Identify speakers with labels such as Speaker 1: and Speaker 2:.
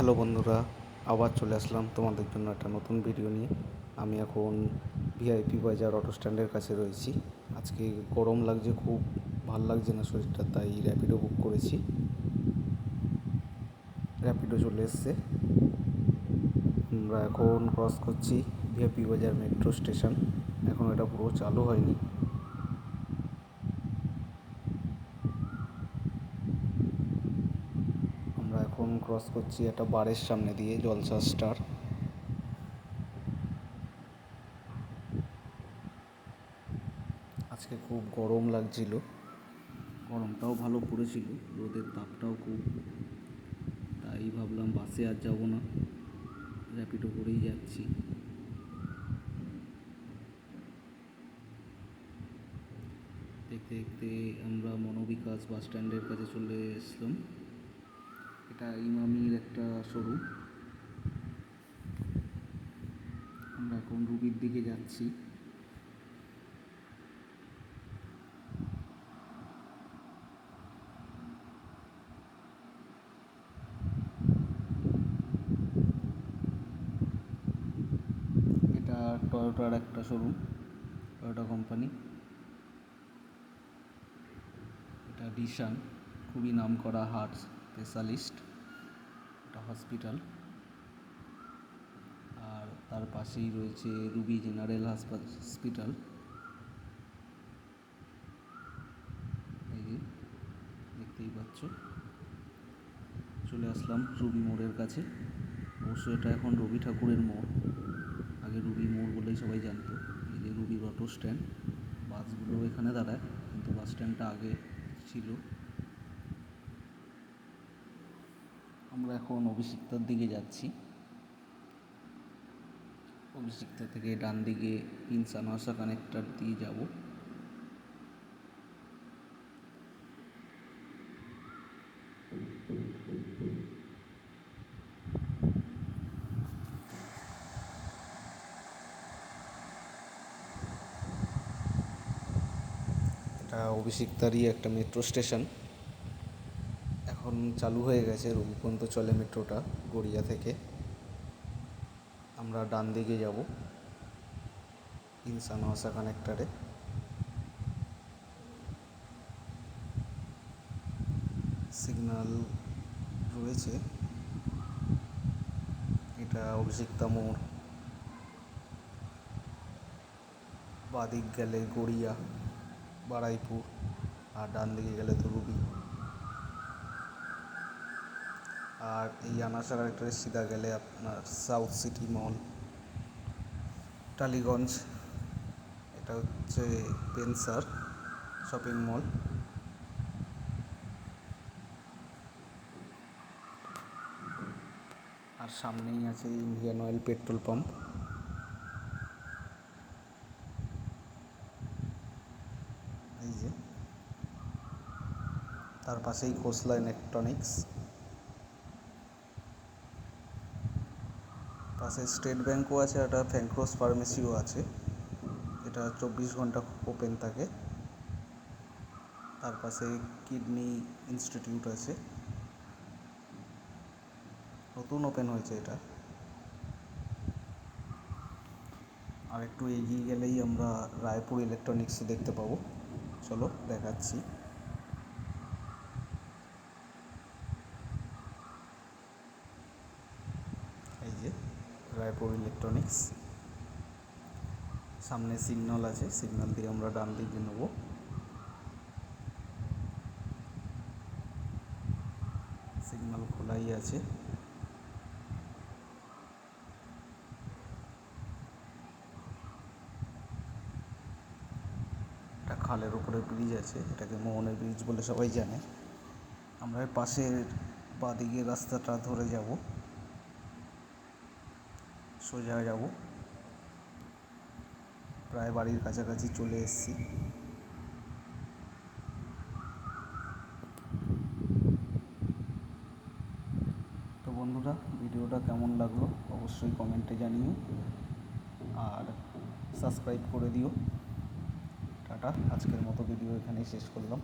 Speaker 1: Hello বন্ধুরা, আবার চলে আসলাম তোমাদের জন্য একটা নতুন ভিডিও নিয়ে। আমি এখন ভিআইপি বাজার অটো স্ট্যান্ডের কাছে রয়েছি। আজকে গরম লাগছে, খুব ভালো লাগছে না শরীরটা, তাই র্যাপিডো বুক করেছি। র্যাপিডো চলে এসছে। আমরা এখন ক্রস করছি ভিআইপি বাজার মেট্রো স্টেশন এখন এটা পুরো চালু হয়নি আমরা এখন ক্রস করছি একটা বারের সামনে দিয়ে, জলসা স্টার আজকে খুব গরম লাগছিল। গরমটাও ভালো পড়েছিল, রোদের তাপটাও খুব। তাই ভাবলাম বাসে আর যাব না, র্যাপিডো করেই যাচ্ছি। দেখতে দেখতে আমরা মনোবিকাশ বাস স্ট্যান্ডের কাছে চলে এসলাম। এটা ইমামির একটা শোরুম। আমরা এখন রুবির দিকে যাচ্ছি। এটা টয়োটার একটা শোরুম টয়োটা কোম্পানি এটা ডিশান খুবই নাম করা হার্ট স্পেশালিস্ট হসপিটাল আর তার পাশেই রয়েছে রুবি জেনারেল হসপিটাল এই যে, দেখতেই পাচ্ছ। চলে আসলাম রুবি মোড়ের কাছে। অবশ্য এটা এখন রবি ঠাকুরের মোড়। আগে রুবি মোড় বলেই সবাই জানতো। এই যে রুবির অটো স্ট্যান্ড বাসগুলো এখানে দাঁড়ায়। কিন্তু বাস স্ট্যান্ডটা আগে ছিল। আমরা এখন অভিষিক্তার দিকে যাচ্ছি। অভিষিক্তা থেকে ডান দিকে ইনসানসা কানেক্টর দিয়ে যাব। এটা অভিষিক্তারই একটা মেট্রো স্টেশন এখন চালু হয়ে গেছে রুম পর্যন্ত চলে মেট্রোটা, গড়িয়া থেকে। আমরা ডান দিকে যাব ইনসানওয়াসা কানেক্টারে। সিগন্যাল রয়েছে। এটা অভিষিক্তা মোড়। বাদিক গেলে গড়িয়া, বারাইপুর, আর ডান দিকে গেলে তো রুবি আর এই আনাসা কালেক্টরের সিধা গেলে আপনার সাউথ সিটি মল টালিগঞ্জ, এটা হচ্ছে পেনসার শপিং মল আর সামনেই আছে ইন্ডিয়ান অয়েল পেট্রোল পাম্প এই যে। তার পাশেই খোসলা ইলেকট্রনিক্স পাশে স্টেট ব্যাঙ্কও আছে একটা ফ্যাঙ্ক্রোস ফার্মেসিও আছে। এটা চব্বিশ ঘণ্টা ওপেন থাকে। তার পাশে কিডনি ইনস্টিটিউট আছে। নতুন ওপেন হয়েছে এটা। আর একটু এগিয়ে গেলেই আমরা রায়পুর ইলেকট্রনিক্স দেখতে পাবো। চলো, দেখাচ্ছি এই যে রায়পুর ইলেকট্রনিক্স সামনে সিগন্যাল আছে সিগন্যাল দিয়ে আমরা ডান দিকে নেব। সিগন্যাল খোলাই আছে। একটা খালের উপরে ব্রিজ আছে, এটাকে মোহনের ব্রিজ বলে সবাই জানে। আমরা পাশের বাঁদিকের রাস্তাটা ধরে যাব। সোজা যাব। প্রায় বাড়ির কাছাকাছি চলে এসেছি। তো বন্ধুরা, ভিডিওটা কেমন লাগল অবশ্যই কমেন্টে জানিও আর সাবস্ক্রাইব করে দিও। টাটা, আজকের মতো ভিডিও এখানেই শেষ করলাম।